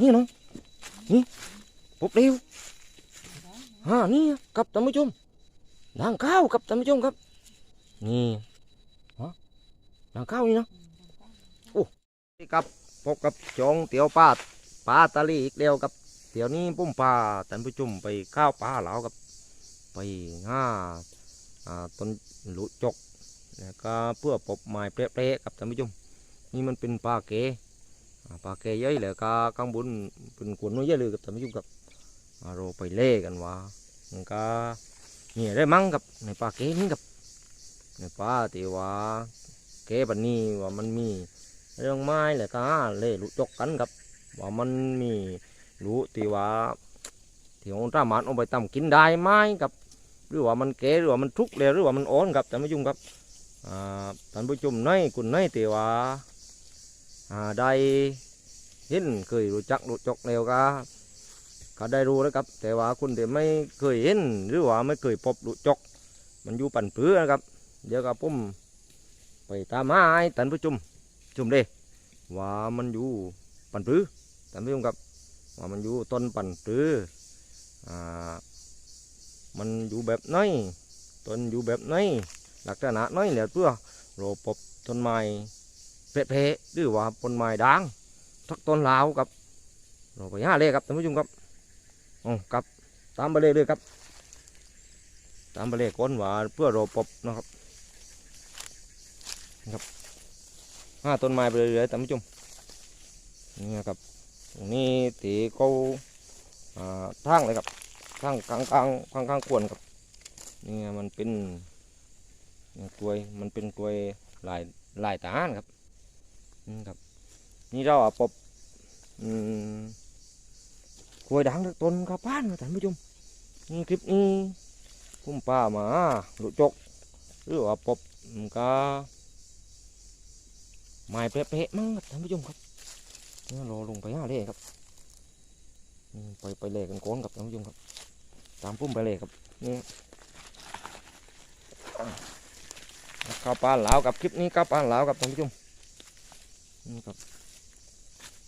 นี่น้องนี่พบเร็วฮ่านี่ครับท่านผู้ชมด่างข้าวครับท่านผู้ชมครับ นี่ฮะด่างข้าวนี่นะโอ้นี่ครับพบกับจองเตี๋ยวปลาปลาตะลีอีกเดียวครับเดี๋ยวนี้ปุ้มปลาท่านผู้ชมไปข้าวปลาแล้วครับ ไปง่าอ่าต้นหลุจกแล้วก็เพื่อปบไม้เประๆครับท่านผู้ชมนี่มันเป็นปลาเก๋ ปลาเก๋เยอะแล้วก็ข้างบนเป็นขวดน้อยเยอะเลยครับท่านผู้ชมครับเราไปเล่กันว่ามันก็นี่ได้มั้งครับในปลาเกนี่ครับในปลาที่ว่าเก๋บันนี้ว่ามันมีเรื่องไม้แล้วก็เล่หลุจกกันครับว่ามันมีหลุที่ว่าที่องค์สามารถเอาไปตำกินได้ไหมครับ หรือว่ามันเกหรือว่ามันทุกข์เลยหรือว่ามันอ่อนครับท่านผู้ชมครับอ่าท่านผู้ชมในคุณในที่ว่าอ่า ได้เห็นเคยรู้จักรู้จกแล้วก็ก็ได้รู้แล้วครับ แต่ว่าคุณที่ไม่เคยเห็นหรือว่าไม่เคยพบรู้จก มันอยู่ปั่นเปื้อนะครับ เดี๋ยวกับผมไปตามหาให้ท่านผู้ชมชมเลยว่ามันอยู่ปั่นปื้อท่านผู้ชมครับว่ามันอยู่ต้นปั่นปื้ออ่ามันอยู่แบบไหนต้นอยู่แบบไหนลักษณะไหนแล้วเพื่อโรปบต้นไม้ เพะเพะหรือว่าต้นไม้ด่างทักต้นลาวครับเราไปหาเลยครับท่านผู้ชมครับอ๋อครับตามไปเลยเลยครับ ตามไปเลยก่อนว่าเพื่อโรปบนะครับนะครับหาต้นไม้ไปเลยๆท่านผู้ชมนี่ครับตรงนี้ตีเขาอ่าทางเลยครับข้างกลางกลางข้างข้างควรครับนี่มันเป็นกล้วยมันเป็นกล้วยลายหลายตาลครับ ครับ นี่เราอะปบกล้วยด่างต้นกระพานครับท่านผู้ชมนี่คลิปนี้พุ่มป้ามาหลุดจกหรือว่าปบก็ไม้เป๊ะๆมั้งครับท่านผู้ชมครับนี่ราลงไปหาเลยครับไปไปเลยกันก้อนครับท่านผู้ชมครับ ตามพุ่มไปเลยครับนี่ข้าวปลาเหลากับคลิปนี้ข้าวปลาเหลากับท่านผู้ชม นี่ครับ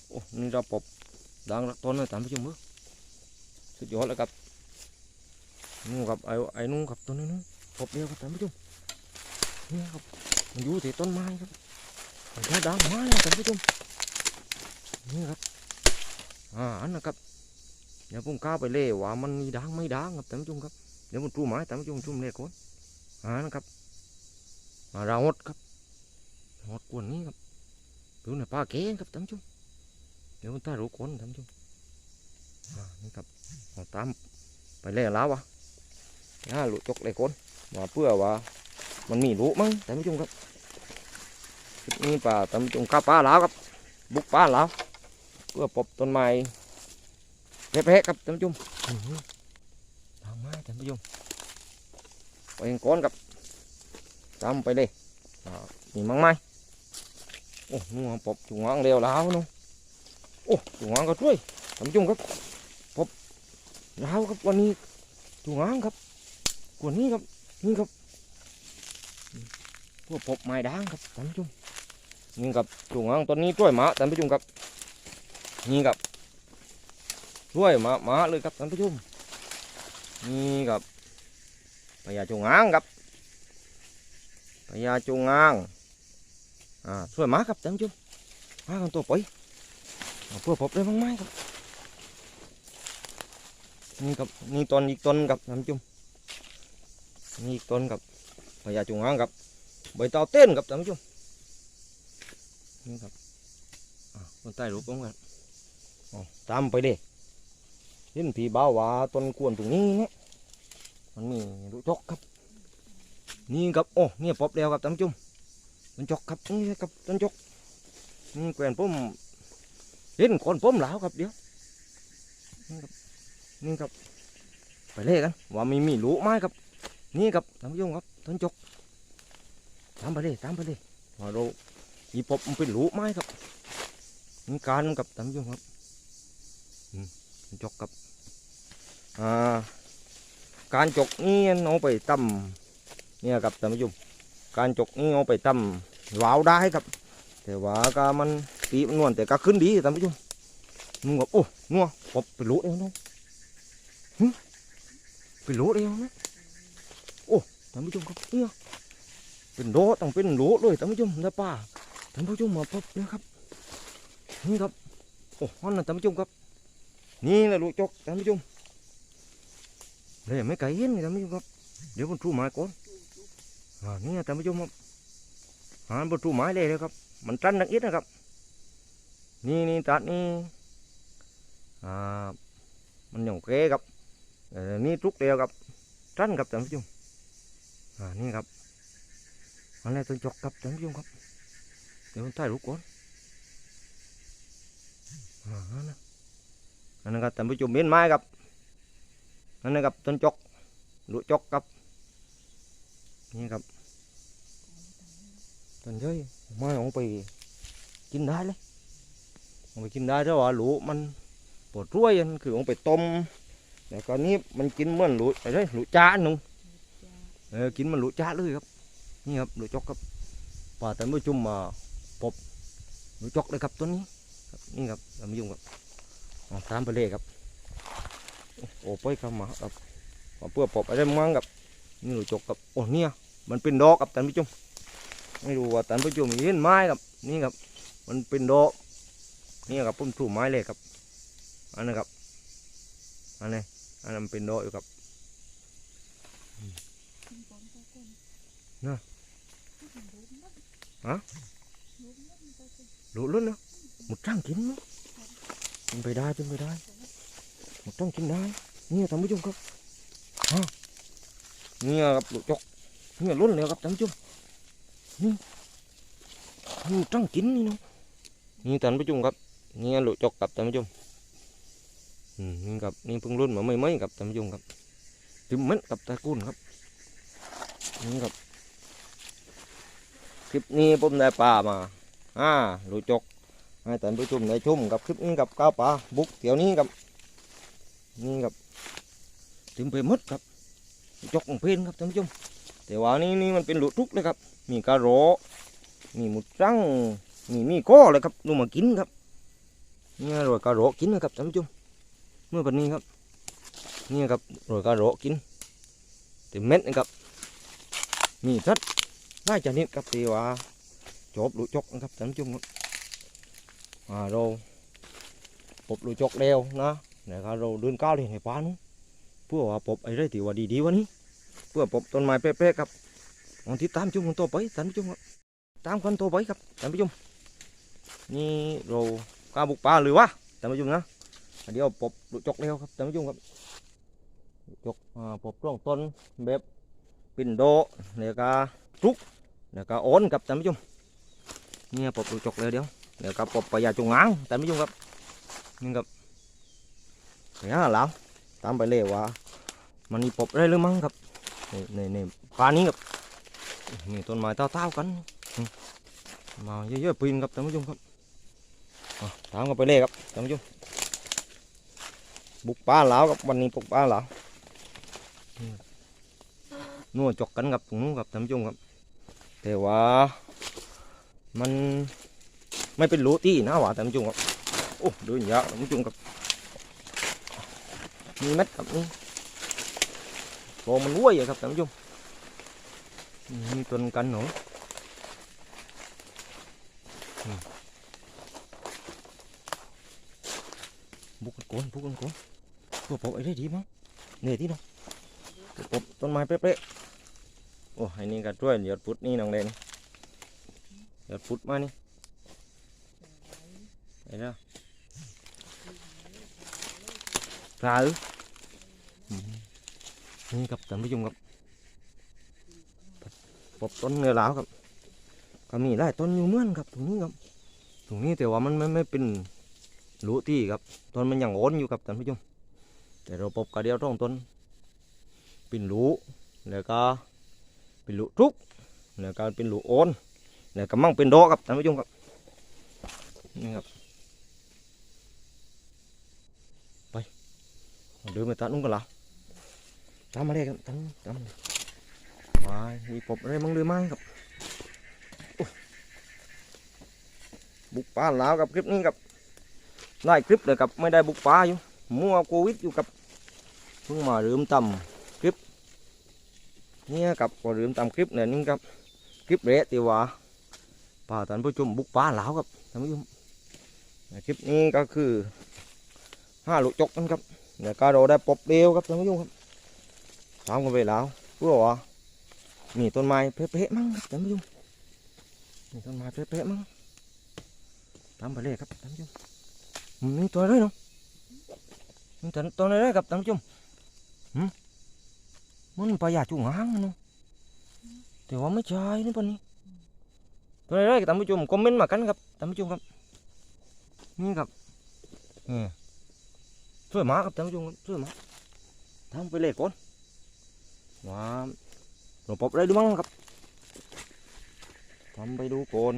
โอ้นี่เราปบดังต้นเลยท่านผู้ชมเว้ยสุดยอดแล้วครับนู่นครับไอ้ไอ้นู่นครับต้นนี้นู่นปบเดียวครับท่านผู้ชมนี่ครับมันอยู่ที่ต้นไม้ครับมันแค่ดังไม้นะท่านผู้ชมนี่ครับอ่าอันนะครับเดี๋ยวผมก้าวไปเล่ว่ามันมีด่างไม่ด่างครับท่านผู้ชมครับเดี๋ยวผมจูไม้ท่านผู้ชมชุ่มเล่ก่อนอ่านะครับอ่าเราหดครับหดกวนนี้ครับ ดูหน่อยปลาเก๋ครับท่านผู้ชมเดี๋ยวผมถ่ายรูปก่อนท่านผู้ชมอ่านี่ครับเอาตามไปเล่แล้ววะอ่าลูกจกเล่ก่อนว่าเพื่อว่ามันมีลูกมั้งท่านผู้ชมครับคลิปนี้ปลาท่านผู้ชมข้าปลาแล้วครับ บุกปลาแล้วเพื่อปบต้นไม้เละๆครับท่านผู้ชมอื้อหือทางไม้ท่านผู้ชมไปเองก้อนครับตามไปเลยอ่ามีมั้งไหม โอ้นัวปบจุงงเร็วแล้วนู้โอ้จุงงก็ช่วยท่านผู้ชมครับปบแล้วครับวันนี้จุงงครับกวนนี้ครับนี่ครับพวกปบไม้ด่างครับท่านผู้ชมนี่ครับจุงงต้นนี้ช่วยหมาท่านผู้ชมครับนี่ครับช่วยมาหมาเลยครับท่านผู้ชมนี่ครับพญาจุงอางครับพญาจุงอาง อ่าช่วยมาครับท่านผู้ชมมากันตัวไปเอาเพื่อพบได้บ้างไหมครับนี่ครับนี่ต้นอีกต้นครับท่านผู้ชมนี่อีกต้นครับพญาจงอางครับใบเตาเต้นครับท่านผู้ชมนี่ครับอ่าต้นใต้รูปผมกันตามไปเลยเห็นผีบ้าว่าต้นกวนตรงนี้เนี่ยมันมีลูกจกครับ นี่ครับโอ้เนี่ยปอบแล้วครับท่านผู้ชม ต้นจกครับนี่ครับต้นจกนี่แกวนผมเห็นคนผมแล้วครับเดี๋ยวนี่ครับนี่ครับไปเล่กันว่ามีมีลูกไม้ครับ นี่ครับท่านผู้ชมครับต้นจกตามไปเลยตามไปเลยว่าเราอีปอบมันเป็นลูกไม้ครับนี่การมันกับท่านผู้ชมครับจกครับอ่าการจกนี้เอาไปตำเนี่ยครับท่านผู้ชม การจกนี้เอาไปตำวาวได้ครับ แต่ว่าก็มันตีมันนวลแต่ก็ขึ้นดีท่านผู้ชมมึงบอกโอ้งัวปบไปรู้เดียน้องหึไปรู้เดียวนะโอ้ท่านผู้ชมครับเนี่ยเป็นโลต้องเป็นโลเลยท่านผู้ชมนะป้าท่านผู้ชมมาพบเลยครับนี่ครับโอ้ฮอนนะท่านผู้ชมครับ นี่แหละลูกจกท่านผู้ชมเลยไม่ไกลเห็นท่านผู้ชมครับเดี๋ยวผมทูไม้ก่อน นี่ท่านผู้ชมครับหาบนทูไม้เลยเลยครับ มันจันดังอิดนะครับ นี่นี่ตัดนี่อ่ามันหย่องเกครับเอ่อนี่ทุกเดียวครับจันครับท่านผู้ชมอ่านี่ครับอันนี้ต้นจกครับท่านผู้ชมครับเดี๋ยวผมถ่ายรูปก่อนอ่านั่นนะอันนั้นครับท่านผู้ชมเห็นไม้ครับอันนั้นครับต้นจกลูกจกครับ นี่ครับต้นเย้ยไม้ออกไปกินได้เลยเอาไปกินได้ถ้าว่าหลูมันปวดร้วยอันคือเอาไปต้มแต่ก็นี้มันกินเหมือนหลูอะไรหลูจ้าหนุ่งเออกินมันหลูจ้าเลยครับ นี่ครับหลูจอกครับป่าท่านผู้ชมมาพบหลูจอกเลยครับตัวนี้นี่ครับท่านผู้ชมครับเอาตามไปเลยครับโอ้ไปครับมาครับเพื่อปบอะไรมั่งครับนี่หลูจอกครับโอ้เนี่ย มันเป็นดอกครับท่านผู้ชมไม่รู้ว่าท่านผู้ชมเห็นไหมครับ นี่ครับ มันเป็นดอกนี่ครับผมถูไม้เลยครับ อันนี้ครับ อันนี้อันนั้นเป็นโดอยู่ครับนะฮะรู้ลุ้นนะหมดจ้างกินมั้ยเป็นไปได้เป็นไปได้หมดจ้างกินได้นี่ท่านผู้ชมครับฮะนี่ครับหลูกจก นี่ลุ้นแล้วครับท่านผู้ชมนี่นี่จ้งกินนี่เนาะนี่ท่านผู้ชมครับนี่ลูกจกกับท่านผู้ชมอืมนี่ครับนี่เพิ่งรุ่นมาไม่ไม่ๆกับท่านผู้ชมครับติมเม็ดกับตะกุนครับนี่ครับคลิปนี้ผมได้ปลามาอ่าลูกจกให้ท่านผู้ชมได้ชมกับคลิปนี้กับก้าวปลาบุกเดี๋ยวนี้ครับนี่ครับติมไปมดครับจกของเพนครับท่านผู้ชม แต่ว่านี่นี่มันเป็นหลูกทุกเลยครับ มีกระโหรมีหมุดจังนี่มีก้อเลยครับลงมากินครับนี่โรยกระโรกินนะครับท่านผู้ชมเมื่อวันนี้ครับนี่ครับโรยกระโรกินเต็มเม็ดนะครับ มีทัดได้ชนิดครับที่ว่าจบลูกจกนะครับท่านผู้ชมอ่าเราปบลูกจกเดียวนะนะครับเราเดินก้าวเลยในป่านู้นเพื่อว่าปบไอ้ไรที่ว่าดีๆวันนี้ เพื่อปบต้นไม้เป๊ะๆครับลองติดตามชมกันต่อไปท่านผู้ชมครับตามกันต่อไปครับท่านผู้ชมนี่เรากาบุกปลาหรือวะท่านผู้ชมนะเดี๋ยวปบจกเร็วครับท่านผู้ชมครับจกอ่าปบร่องต้นแบบปิ่นโดแล้วก็ทุกแล้วก็โอนครับท่านผู้ชมนี่ปบจกเร็วเดี๋ยวเดี๋ยวก็ปบปยาจงง้างท่านผู้ชมครับนี่ครับเนี่ยแล้วตามไปเลยว่ามันมีปบได้หรือมั้งครับ นี่นี่นี่านี้ครับนี่ต้นไม้เต้าๆกันมาเยอะๆปีนครับท่านผู้ชมครับอะตามกันไปเลยครับท่านผู้ชมบุกปลาหลาวครับวันนี้บุกปลาหลาวนี่ครับนัวจกกันครับตรงนู้นครับท่านผู้ชมครับ แต่ว่ามันไม่เป็นรูที่นะหว่าท่านผู้ชมครับโอ้ดูอย่างเงี้ยท่านผู้ชมครับมีเม็ดครับนี่ โฟมมันว้วยอะครับท่านผู้ชมมีตัวกันหนูบุกกันโกนบุกกันโกนเพื่อปบไอ้ได้ดีมั้งเหนื่อยที่น้องปบต้นไม้เป๊ะๆโอ้ไอ้นี่ก็ช่วยหยอดพุดนี่น้องเด่นหยอดพุดมานี่ไอ้เด้อปลาเอออืม นี่ครับท่านผู้ชมครับปบต้นเนื้อหลาวครับก็มีหลายต้นอยู่เมื่อนครับตรงนี้ครับตรงนี้แต่ว่ามันไม่ไม่เป็นรูที่ครับต้นมันยังโอนอยู่ครับท่านผู้ชมแต่เราปบกระเดียวตรงต้นเป็นรูแล้วก็เป็นรูทุกแล้วก็เป็นรูโอนแล้วก็มั่งเป็นดอกครับท่านผู้ชมครับนี่ครับไปเดินไปตัดนุ่งกันละ ตามมาเลยครับตามตามมามามีปบอะไรมั่งหรือไม่ครับบุกป่าลาวกับคลิปนี้ครับไล่คลิปเลยครับไม่ได้บุกป่าอยู่มัวโควิดอยู่กับเพิ่งมาเริ่มทำคลิปเนี่ยครับก็เริ่มทำคลิปเนี่ยนี่ครับคลิปเละตีว่าป่าท่านผู้ชมบุกป่าแล้วครับท่านผู้ชมคลิปนี้ก็คือห้าลูกจกกันครับเนี่ยก็เราได้ปบเดียวครับท่านผู้ชมครับ ตามกันไปแล้วเพื่อว่ามีต้นไม้เป๊ะๆมั้งครับท่านผู้ชมมีต้นไม้เป๊ะๆมั้งตามไปเลยครับท่านผู้ชมมีตัวอะไรเนาะนี่ตัวตัวอะไรครับท่านผู้ชมหืมมันปลาหยาจุงหางเนาะแต่ว่าไม่ใช่นี่ปะนี่ตัวอะไรครับท่านผู้ชมคอมเมนต์มากันครับท่านผู้ชมครับนี่ครับเนี่ช่วยมากครับท่านผู้ชมครับช่วยมากทำไปเลยก่อน ว้าหลวงปอบได้ดูมั้งครับทำไปดูก่อน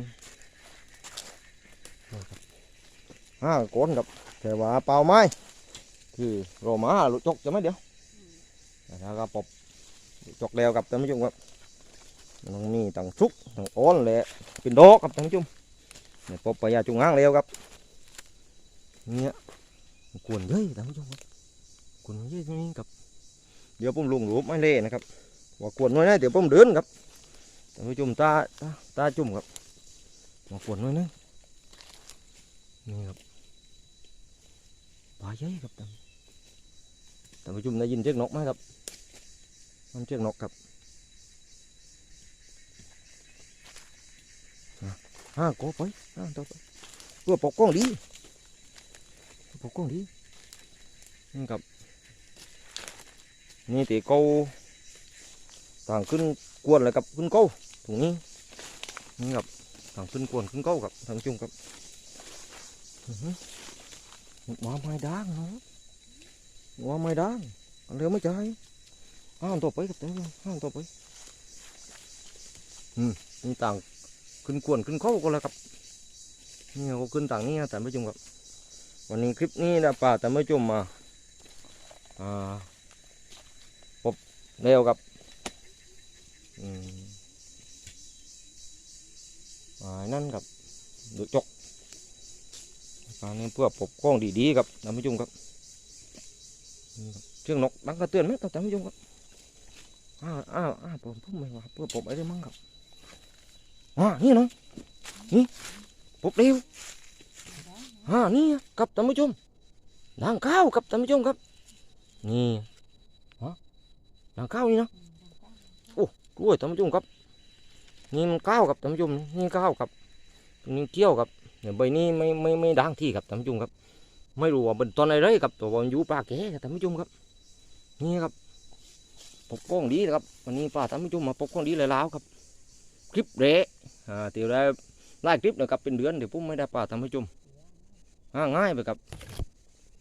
นี่ครับห้าก้นครับแต่ว่าเปล่าไม้คือโรมาลุจกจะไหม่เดี๋ยวแล้วก็ปบจกแล้วกับท่านผู้ชมครับมันต้องมีตั้งชุกตั้งอ้อนและเป็นดอกครับท่านผู้ชมเนี่ยปบไปยาจุงห้างแล้วครับเนี่ยกวนเยอะท่านผู้ชมครับกวนเยอะตรงนี้ครับ เดี๋ยวผมลงรูปไม่เล่นะครับว่ากวนน้อยนะเดี๋ยวผมเดินครับท่านผู้ชมตาตาตาจุ่มครับว่ากวนน้อยนะนี่ครับปลาใหญ่ครับท่านท่านผู้ชมได้ยินเสียงนกไหมครับมันเสียงนกครับอ่าโกไปห้าตัวไปเพื่อปกป้องดีปกป้องดีนี่ครับ นี่ตีเกาต่างขึ้นกวนเลยครับขึ้นเกาตรงนี้นี่ครับต่างขึ้นกวนขึ้นเกาครับท่านผู้ชมครับหือว่าไม่ดังนะว่าไม่ดังเรือไม่ใจห้ามตัวไปกับเต็มห้ามตัวไปอืมนี่ต่างขึ้นกวนขึ้นเข้าก็แล้วครับนี่ก็ขึ้นต่างนี่แต่ไม่จุ่มครับวันนี้คลิปนี้นะป่าแต่ไม่จุ่มมาอ่า เร็วครับอืมอ่านั่นครับดูจกอันนี้เพื่อปกป้องดีๆครับท่านผู้ชมครับนี่ครับเชือกนกดังกระเตือนไหมท่านผู้ชมครับอ้าวอ้าวอ้าวผมผมไม่ว่าเพื่อปบอะไรมั่งครับอ่านี่เนาะนี่ปบเร็วอ่านี่ครับท่านผู้ชมนางข้าวครับท่านผู้ชมครับนี่ นางข้าวนี่เนาะโอ้กล้วยท่านผู้ชมครับ นี่มันข้าวครับท่านผู้ชมนี่ข้าวครับนี่เกี้ยวครับเนี่ยใบนี้ไม่ไม่ไม่ด่างที่ครับท่านผู้ชมครับ ไม่รู้ว่าเป็นตอนอะไรครับตัวมันยูปลาแก่ครับท่านผู้ชมครับ นี่ครับปกป้องดีนะครับวันนี้ปลาท่านผู้ชมมาปกป้องดีเลยแล้วครับคลิปเละอ่าเดี๋ยวได้ไล่คลิปนะครับเป็นเดือนเดี๋ยวผมไม่ได้ปลาท่านผู้ชมอ่าง่ายไปครับ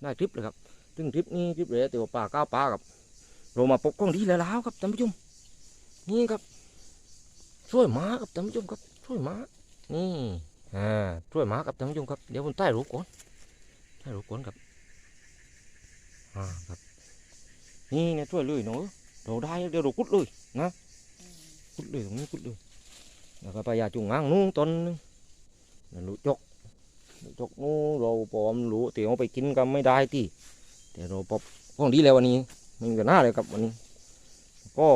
ได้คลิปเลยครับซึ่งคลิปนี้คลิปเละเดี๋ยวปลาก้าวปลาครับ เรามาปกป้องดีแล้วครับท่านผู้ชมนี่ครับช่วยหมาครับท่านผู้ชมครับช่วยหมานี่อ่าช่วยหมากับท่านผู้ชมครับเดี๋ยวผมใต้รูปก่อนใต้รูปก่อนครับอ่าครับ นี่เนี่ยช่วยเลยเนาะเราได้เดี๋ยวเรากุดเลยนะกุดเลยตรงนี้กุดเลยแล้วก็ไปยาจุงงางนู้นต้นนึงนั่นลูกจกลูกจกนู้นเราปอมรู้เตี๋ยวไปกินก็ไม่ได้ที่แต่เราปอบของดีแล้ววันนี้ ไมมีปัญหาเลยครับวันนี้ ก็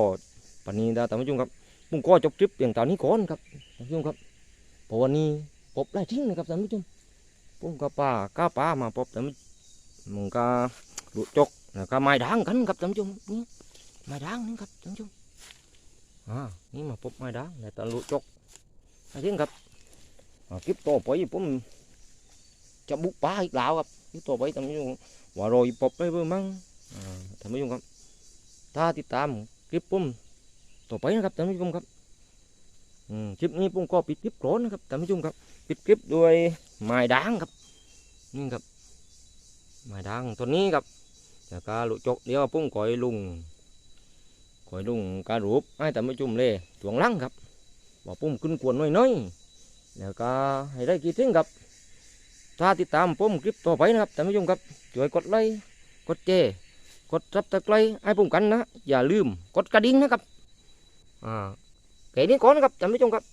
ปันนี้ได้ท่านผู้ชมครับผมก็จบคลิปเพียงเท่านี้ก่อนครับท่านผู้ชมครับพราะวันนี้พบได้ทิ้งนะครับท่านผู้ชมผมกับป้าก้าป้ามาพบแต่มันมันก็ลุจกแล้วก็ไม้ด่างกันครับท่านผู้ชมนี่ไม้ด่างนี่ครับท่านผู้ชมอ่านี่มาพบไม้ด่างแต่ตอนลุจกได้ทิ้งครับอ่าคลิปต่อไปผมจะบุกป่าอีกแล้วครับคลิปต่อไปท่านผู้ชมว่ารอยพบได้เบิ่งมั้ง ท่านผู้ชมครับ ถ้าติดตามคลิปผมต่อไปนะครับท่านผู้ชมครับคลิปนี้ผมก็ปิดคลิปก่อนนะครับท่านผู้ชมครับ ปิดคลิปด้วยไม้ด่างครับนี่ครับไม้ด่างตัวนี้ครับแล้วก็ลูกจกเดี๋ยวผมก่อยลุงก่อยลุงการรูปให้ท่านผู้ชมเลยช่วงหลังครับว่าผมขึ้นกวนน้อยๆแล้วก็ให้ได้กี่ทิ้งครับถ้าติดตามผมคลิปต่อไปนะครับท่านผู้ชมครับช่วยกดไลค์กดแชร์ กดซับสไครต์ให้ผมกันนะ อย่าลืมกดกระดิ่งนะครับอ่าแค่นี้ก่อนนะครับท่านผู้ชมครับ